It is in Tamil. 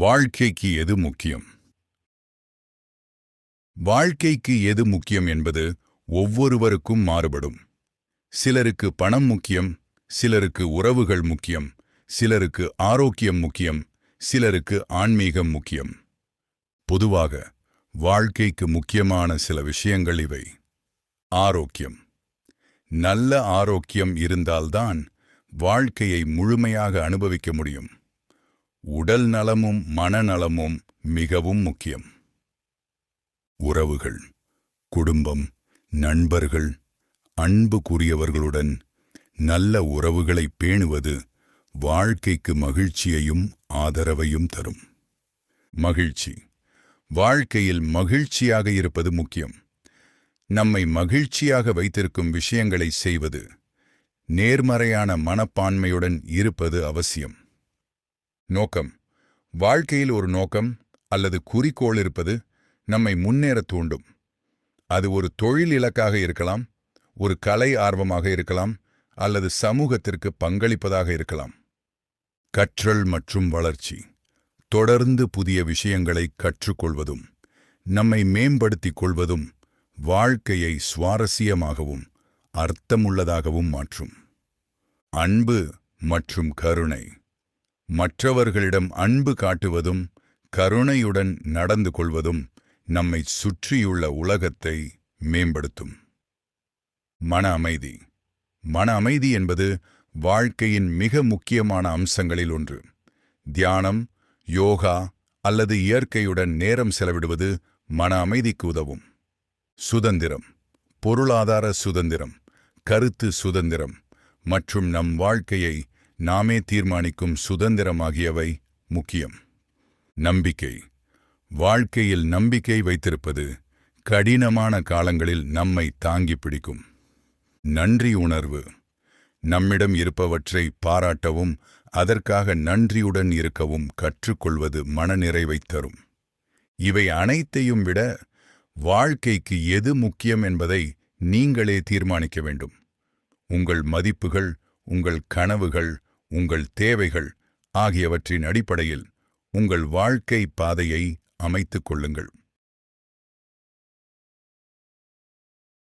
வாழ்க்கைக்கு எது முக்கியம்? வாழ்க்கைக்கு எது முக்கியம் என்பது ஒவ்வொருவருக்கும் மாறுபடும். சிலருக்கு பணம் முக்கியம் சிலருக்கு உறவுகள் முக்கியம் சிலருக்கு ஆரோக்கியம் முக்கியம் சிலருக்கு ஆன்மீகம் முக்கியம். பொதுவாக வாழ்க்கைக்கு முக்கியமான சில விஷயங்கள் இவை. ஆரோக்கியம். நல்ல ஆரோக்கியம் இருந்தால்தான் வாழ்க்கையை முழுமையாக அனுபவிக்க முடியும். உடல் நலமும் மனநலமும் மிகவும் முக்கியம். உறவுகள் குடும்பம் நண்பர்கள் அன்புக்குரியவர்களுடன் நல்ல உறவுகளை பேணுவது வாழ்க்கைக்கு மகிழ்ச்சியையும் ஆதரவையும் தரும். மகிழ்ச்சி. வாழ்க்கையில் மகிழ்ச்சியாக இருப்பது முக்கியம். நம்மை மகிழ்ச்சியாக வைத்திருக்கும் விஷயங்களை செய்வது நேர்மறையான மனப்பான்மையுடன் இருப்பது அவசியம். நோக்கம். வாழ்க்கையில் ஒரு நோக்கம் அல்லது குறிக்கோள் இருப்பது நம்மை முன்னேற தூண்டும். அது ஒரு தொழில் இலக்காக இருக்கலாம் ஒரு கலை ஆர்வமாக இருக்கலாம் அல்லது சமூகத்திற்கு பங்களிப்பதாக இருக்கலாம். கற்றல் மற்றும் வளர்ச்சி. தொடர்ந்து புதிய விஷயங்களை கற்றுக்கொள்வதும் நம்மை மேம்படுத்திக் கொள்வதும் வாழ்க்கையை சுவாரஸ்யமாகவும் அர்த்தமுள்ளதாகவும் மாற்றும். அன்பு மற்றும் கருணை. மற்றவர்களிடம் அன்பு காட்டுவதும் கருணையுடன் நடந்து கொள்வதும் நம்மை சுற்றியுள்ள உலகத்தை மேம்படுத்தும். மன அமைதி. மன அமைதி என்பது வாழ்க்கையின் மிக முக்கியமான அம்சங்களில் ஒன்று. தியானம் யோகா அல்லது இயற்கையுடன் நேரம் செலவிடுவது மன அமைதிக்கு உதவும். சுதந்திரம். பொருளாதார சுதந்திரம் கருத்து சுதந்திரம் மற்றும் நம் வாழ்க்கையை நாமே தீர்மானிக்கும் சுதந்திரம் ஆகியவை முக்கியம். நம்பிக்கை. வாழ்க்கையில் நம்பிக்கை வைத்திருப்பது கடினமான காலங்களில் நம்மை தாங்கி பிடிக்கும். நன்றி உணர்வு. நம்மிடம் இருப்பவற்றை பாராட்டவும் அதற்காக நன்றியுடன் இருக்கவும் கற்றுக்கொள்வது மனநிறைவை தரும். இவை அனைத்தையும் விட வாழ்க்கைக்கு எது முக்கியம் என்பதை நீங்களே தீர்மானிக்க வேண்டும். உங்கள் மதிப்புகள் உங்கள் கனவுகள் உங்கள் தேவைகள் ஆகியவற்றின் அடிப்படையில் உங்கள் வாழ்க்கை பாதையை அமைத்துக் கொள்ளுங்கள்.